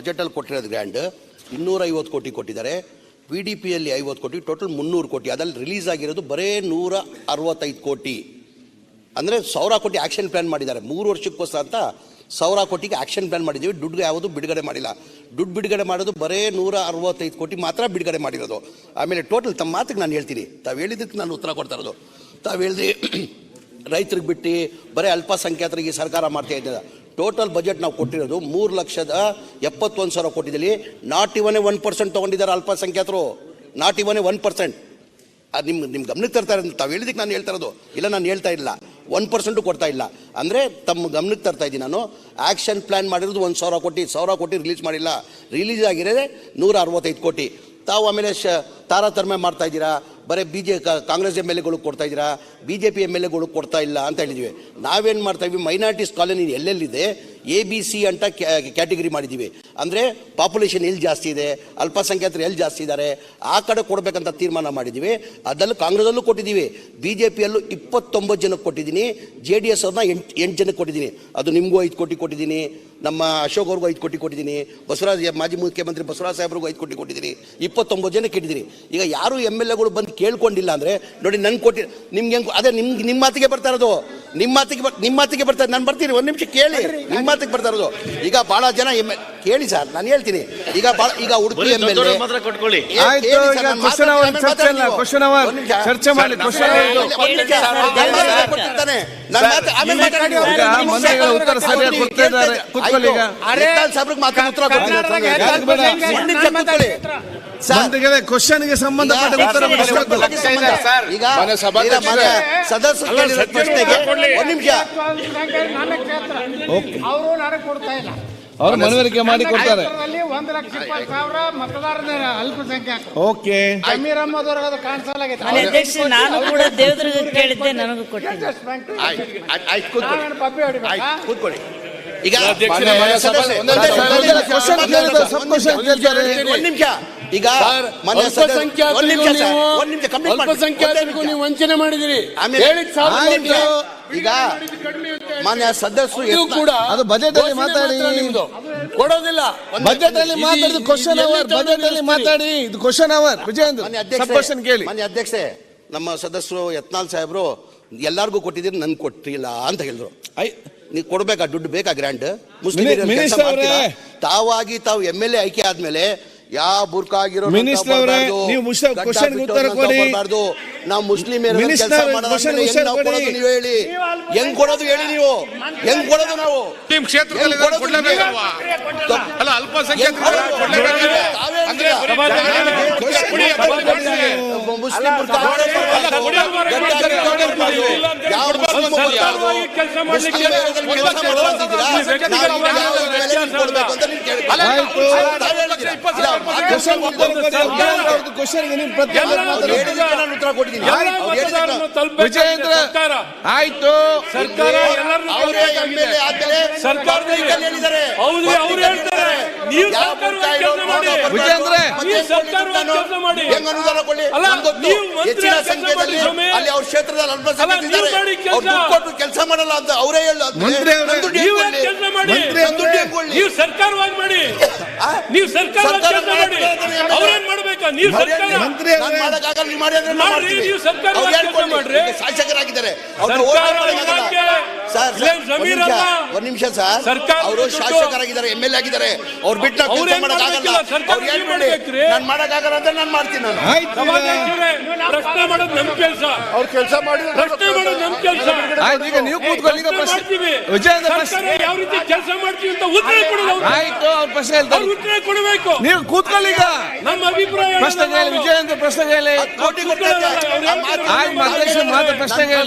ಬಜೆಟಲ್ಲಿ ಕೊಟ್ಟಿರೋದು ಗ್ರ್ಯಾಂಡ್. ಇನ್ನೂರ ಐವತ್ತು ಕೋಟಿ ಕೊಟ್ಟಿದ್ದಾರೆ. ಪಿ ಡಿ ಪಿಯಲ್ಲಿ ಐವತ್ತು ಕೋಟಿ, ಟೋಟಲ್ ಮುನ್ನೂರು ಕೋಟಿ. ಅದರಲ್ಲಿ ರಿಲೀಸ್ ಆಗಿರೋದು ಬರೇ ನೂರ ಅರವತ್ತೈದು ಕೋಟಿ. ಅಂದರೆ ಸಾವಿರ ಕೋಟಿ ಆ್ಯಕ್ಷನ್ ಪ್ಲ್ಯಾನ್ ಮಾಡಿದ್ದಾರೆ. ಮೂರು ವರ್ಷಕ್ಕೋಸ್ಕರ ಅಂತ ಸಾವಿರ ಕೋಟಿಗೆ ಆ್ಯಕ್ಷನ್ ಪ್ಲ್ಯಾನ್ ಮಾಡಿದ್ದೀವಿ. ದುಡ್ಡು ಯಾವುದು ಬಿಡುಗಡೆ ಮಾಡಿಲ್ಲ. ದುಡ್ಡು ಬಿಡುಗಡೆ ಮಾಡೋದು ಬರೇ ನೂರ ಅರವತ್ತೈದು ಕೋಟಿ ಮಾತ್ರ ಬಿಡುಗಡೆ ಮಾಡಿರೋದು. ಆಮೇಲೆ ಟೋಟಲ್ ತಮ್ಮ ಮಾತಿಗೆ ನಾನು ಹೇಳ್ತೀನಿ. ತಾವು ಹೇಳಿದ್ದಕ್ಕೆ ನಾನು ಉತ್ತರ ಕೊಡ್ತಾ ಇರೋದು. ತಾವು ಹೇಳಿದ್ರಿ, ರೈತರಿಗೆ ಬಿಟ್ಟು ಬರೀ ಅಲ್ಪಸಂಖ್ಯಾತರಿಗೆ ಸರ್ಕಾರ ಮಾಡ್ತಾ ಇದ್ದಾರೆ. ಟೋಟಲ್ ಬಜೆಟ್ ನಾವು ಕೊಟ್ಟಿರೋದು ಮೂರು ಲಕ್ಷದ ಎಪ್ಪತ್ತೊಂದು ಸಾವಿರ ಕೊಟ್ಟಿದ್ದೀವಿ ನಾಟ್ ಇವನೇ ಒನ್ ಪರ್ಸೆಂಟ್ ತೊಗೊಂಡಿದ್ದಾರೆ ಅಲ್ಪಸಂಖ್ಯಾತರು. ನಾಟ್ ಇವನೇ ಒನ್ ಪರ್ಸೆಂಟ್ ಅದು ನಿಮ್ಮ ನಿಮ್ಮ ಗಮನಕ್ಕೆ ತರ್ತಾ ಇರೋದು, ತಾವು ಹೇಳಿದಕ್ಕೆ ನಾನು ಹೇಳ್ತಾ ಇರೋದು. ಇಲ್ಲ, ನಾನು ಹೇಳ್ತಾ ಇಲ್ಲ. ಒನ್ ಪರ್ಸೆಂಟು ಕೊಡ್ತಾ ಇಲ್ಲ. ಅಂದರೆ ತಮ್ಮ ಗಮನಕ್ಕೆ ತರ್ತಾ ಇದ್ದೀನಿ ನಾನು. ಆ್ಯಕ್ಷನ್ ಪ್ಲ್ಯಾನ್ ಮಾಡಿರೋದು ಒಂದು ಸಾವಿರ ಕೋಟಿ ಸಾವಿರ ಕೋಟಿ ರಿಲೀಸ್ ಮಾಡಿಲ್ಲ. ರಿಲೀಸ್ ಆಗಿರೋದೇ ನೂರ ಅರವತ್ತೈದು ಕೋಟಿ. ತಾವು ಆಮೇಲೆ ಶ ತಾರತಮ್ಯ ಮಾಡ್ತಾ ಇದ್ದೀರಾ? ಬರೀ B J Congress M L ಎಗಳು ಕೊಡ್ತಾ ಇದ್ದೀರಾ? B J P M L ಎಗಳು ಕೊಡ್ತಾ ಇಲ್ಲ ಅಂತ ಹೇಳಿದ್ವಿ. ನಾವೇನು ಮಾಡ್ತಾ ಇದ್ವಿ? ಮೈನಾರಿಟೀಸ್ ಕಾಲೋನಿ ಎಲ್ಲೆಲ್ಲಿದೆ? ಎ, ಬಿ, ಸಿ ಅಂತ ಕ್ಯಾಟಗರಿ ಮಾಡಿದ್ದೀವಿ. ಅಂದರೆ ಪಾಪ್ಯುಲೇಷನ್ ಎಲ್ಲಿ ಜಾಸ್ತಿ ಇದೆ? ಅಲ್ಪಸಂಖ್ಯಾತರು ಎಲ್ಲಿ ಜಾಸ್ತಿ ಇದ್ದಾರೆ? ಆ ಕಡೆ ಕೊಡಬೇಕಂತ ತೀರ್ಮಾನ ಮಾಡಿದ್ದೀವಿ. ಅದರಲ್ಲೂ ಕಾಂಗ್ರೆಸ್ಸಲ್ಲೂ ಕೊಟ್ಟಿದ್ದೀವಿ. ಬಿ ಜೆ ಪಿಯಲ್ಲೂ ಇಪ್ಪತ್ತೊಂಬತ್ತು ಜನಕ್ಕೆ ಕೊಟ್ಟಿದ್ದೀನಿ. ಜೆ ಡಿ ಎಸ್ ಅವ್ರನ್ನ ಎಂಟು ಎಂಟು ಜನಕ್ಕೆ ಕೊಟ್ಟಿದ್ದೀನಿ. ಅದು ನಿಮಗೂ ಐದು ಕೋಟಿ ಕೊಟ್ಟಿದ್ದೀನಿ. ನಮ್ಮ ಅಶೋಕ್ ಅವ್ರಿಗೂ ಐದು ಕೋಟಿ ಕೊಟ್ಟಿದ್ದೀನಿ. ಬಸವರಾಜ್, ಮಾಜಿ ಮುಖ್ಯಮಂತ್ರಿ ಬಸವರಾಜ್ ಸಾಹೇಬ್ರಿಗೂ ಐದು ಕೋಟಿ ಕೊಟ್ಟಿದ್ದೀನಿ. ಇಪ್ಪತ್ತೊಂಬತ್ತು ಜನಕ್ಕೆ ಇಟ್ಟಿದ್ದೀನಿ. ಈಗ ಯಾರು ಎಂ ಎಲ್ ಎಗಳು ಬಂದು ಕೇಳ್ಕೊಂಡಿಲ್ಲ ಅಂದರೆ ನೋಡಿ ನನ್ಗೆ ಕೊಟ್ಟಿ ನಿಮ್ಗೆ ಹೆಂಗೆ ಅದೇ ನಿಮ್ಗೆ ನಿಮ್ಮ ಮಾತಿಗೆ ಬರ್ತಾ ಇರೋದು. ನಿಮ್ಮ ಮಾತಿಗೆ ಬರ್ ನಿಮ್ಮ ಮಾತಿಗೆ ಬರ್ತಾರೆ ನಾನು ಬರ್ತೀನಿ ಒಂದು ನಿಮಿಷ ಕೇಳಿ. ನಿಮ್ಮ ಮಾತಿಗೆ ಬರ್ತಾ ಇರೋದು. ಈಗ ಭಾಳ ಜನ ಎಂ ಕೇಳಿ ಸರ್ ನಾನು ಹೇಳ್ತೀನಿ. ಈಗ ಈಗ ಉಡುಪಿ ಸದಸ್ಯ ಎಲ್ ಎ ಮಾತ್ರ ಕೊಟ್ಕೊಳ್ಳಿ. ಆಯ್ತು, ಈಗ ಅವರ್ ಚರ್ಚೆ ಅಲ್ಲ. ಚರ್ಚೆ ಮಾಡಿ. ಈಗ ಮಂತ್ರಿಗಳ ಉತ್ತರ ಸರಿಯಾಗಿ ಕೊಡ್ತಾ ಇದ್ದಾರೆ. ಕೂತ್ಕೊಳ್ಳಿ ಈಗ. ಸಂಬಂಧಪಟ್ಟ ಉತ್ತರ ಬಿಡಿಸ್ಬೇಕು ಸದಸ್ಯರು ಕೇಳಿರೋ ಪ್ರಶ್ನೆಗೆ ಒಂದು ನಿಮಿಷ. ಅವರು ನನಗೆ ಕೊಡ್ತಾ ಇಲ್ಲ. ಅವರು ಮನವರಿಕೆ ಮಾಡಿ ಕೊಡ್ತಾರೆ. ರೈತರಲ್ಲಿ ಒಂದು ಲಕ್ಷ ಇಪ್ಪತ್ತು ಸಾವಿರ ಮತದಾರರ ಅಲ್ಪಸಂಖ್ಯಾತ. ಓಕೆ. ಜಮೀರ್ ಅಹಮದ್ ಅವ್ರಿಗೆ ಅದು ಕಾಣಿಸಲಾಗೈತೆ ಮನೆ ಅಧ್ಯಕ್ಷ ನಾನು ಕೂಡ ದೇವದುರ್ಗ ಕೇಳಿದ್ದೆ ನನಗೂ ಕೊಟ್ಟಿದ್ದೆ. ಆಯ್ತು ಆಯ್ತು ಕೂತ್ಕೊಳ್ಳಿ. ನಾವೇನು ಪಪ್ಪಿ ಹೊಡಿಬೇಕಾ? ಆಯ್ತು ಕೂತ್ಕೊಳ್ಳಿ. ಈಗ ಮಾನ್ಯ ಸದಸ್ಯ- ಕೇಳ್ತಾರೆ ಒಂದ್ ನಿಮಿಷ ಈಗ ಮನೆ ಒಂದ್ ನಿಮಿಷ ಸರ್, ಒಂದ್ ನಿಮಿಷ complete ಮಾಡಿ. ಅಲ್ಪಸಂಖ್ಯಾತರಿಗೂ ನೀವು ವಂಚನೆ ಮಾಡಿದಿರಿ. ಆಮೇಲೆ ಹೇಳಿದ್ ಸಾವಿರ ಆಯ್ತು. ಈಗ ಮಾನ್ಯ ಸದಸ್ಯರು ಕೂಡ ಅದು ಬಜೆಟ್ ಅಲ್ಲಿ ಮಾತಾಡಿ. ಕೊಡೋದಿಲ್ಲ. ಬಜೆಟ್ ಅಲ್ಲಿ ಮಾತಾಡಿದ ಕ್ವಶನ್ ಅವರ್ ಬಜೆಟ್ ಅಲ್ಲಿ ಮಾತಾಡಿ. ಇದು ಕ್ವಶನ್ ಅವರ್ ವಿಜಯೇಂದ್ರ ಕ್ವಶನ್ ಕೇಳಿ. ಮಾನ್ಯ ಅಧ್ಯಕ್ಷೆ ನಮ್ಮ ಸದಸ್ಯರು ಯತ್ನಾಲ್ ಸಾಹೇಬ್ರು ಎಲ್ಲಾರ್ಗೂ ಕೊಟ್ಟಿದ್ದೀರಿ ನನ್ ಕೊಟ್ಟಿಲ್ಲ ಅಂತ ಹೇಳಿದ್ರು. ಐ- ನೀವು ಕೊಡ್ಬೇಕಾ ದುಡ್ಡು ಬೇಕಾ ಗ್ರ್ಯಾಂಡ್ ಮುಸ್ಲಿಂ ಮಿನಿ- ಏರಿಯಾದಲ್ಲಿ ಕೆಲ್ಸ ಮಿನಿಸ್ಟರ್ ಅವರೇ. ಮಾಡ್ತೀರಾ? ತಾವಾಗಿ ತಾವು ಎಂ ಎಲ್ ಎ ಆಯ್ಕೆ ಆದ್ಮೇಲೆ ಯಾವ ಬುರ್ಕಾ ಆಗಿರೋ ಮಿನಿಸ್ಟರ್ ಅವರೇ, ನೀವು ಗೆ ಉತ್ತರ ಕೊಡಿ. ನಾವು ಮುಸ್ಲಿಮ್ ನೀವು ಹೇಳಿ ಹೆಂಗ್ ಕೊಡೋದು ಹೇಳಿ ನೀವು ಹೆಂಗ್ ಕೊಡೋದು ನಾವು ನಿಮ್ ಕ್ಷೇತ್ರದಲ್ಲಿ. ಅಲ್ಲ. ಕೆಲಸ ವಿಜಯೇಂದ್ರ ಆಯ್ತು. ಸರ್ಕಾರ ಅಲ್ಲ, ಹೆಚ್ಚಿನ ಸಂಖ್ಯೆಯಲ್ಲಿ ಅವ್ರ ಕ್ಷೇತ್ರದಲ್ಲಿ. ಅವ್ರು ಕೊಟ್ಟು ಕೆಲಸ ಮಾಡಲ್ಲ ಅಂತ ಅವರೇ ಹೇಳು ನೀವು ಸರ್ಕಾರವಾಗಿ ಮಾಡಿ ನೀವು ಸರ್ಕಾರವಾಗಿ ಮಾಡಿ. ಅವ್ರೇನ್ ಮಾಡ್ಬೇಕಾ ನೀವು ಸರ್ಕಾರ ನೀವು ಮಾಡಿ ಅಂದ್ರೆ ನಾವು ಮಾಡ್ರಿ, ಮಾಡ್ತೀವಿ. ನೀವು ಸರ್ಕಾರ ಅವ್ರು ಕೆಲಸ ಹೇಳ್ಕೊಳ್ಳಿ. ಮಾಡ್ರಿ. ಶಾಸಕರಾಗಿದ್ದಾರೆ ಸರ್ ಒಂದ್ ನಿಮಿಷ, ಅಲ್ಲ. ಒಂದ್ ನಿಮಿಷ ಸರ್ ಅವರು. ಶಾಸಕರಾಗಿದ್ದಾರೆ ಎಂ ಎಲ್ ಎ ಆಗಿದ್ದಾರೆ ಅವ್ರು ಬಿಟ್ಟು? ನಾನು ಮಾಡಕ್ಕಾಗಲ್ಲ ಅಂತ ನಾನು ಮಾಡ್ತೀನಿ ನಾನು ಆಯ್ತು ಪ್ರಶ್ನೆ ಮಾಡೋದು ನಮ್ ಕೆಲಸ ಅವ್ರು ಕೆಲಸ ಮಾಡಿ ಪ್ರಶ್ನೆ ಮಾಡೋದು ನಮ್ ಕೆಲಸ ಈಗ ನೀವು ಕೂತ್ಕೊಳ್ಳಿ ಸರ್ಕಾರ ಪ್ರಶ್ನೆ ಯಾವ ರೀತಿ ಕೆಲಸ ಮಾಡ್ತೀವಿ ಅಂತ ಉತ್ತರ ಕೊಡೋದು ಆಯ್ತು ಅವ್ರ ಪ್ರಶ್ನೆ ಅವ್ರು ಹೇಳ್ತಾರೆ ಉತ್ತರ ಕೊಡಬೇಕು ನೀವು ಕೂತ್ಕೊಳ್ಳಿ ಈಗ ನಮ್ಮ ಅಭಿಪ್ರಾಯ ಪ್ರಶ್ನೆ ಕೇಳಿ ವಿಜಯೇಂದ್ರ ಪ್ರಶ್ನೆ ಹೇಳಿ ಆಯ್ತು ಅಧ್ಯಕ್ಷ ಪ್ರಶ್ನೆ ಹೇಳಿ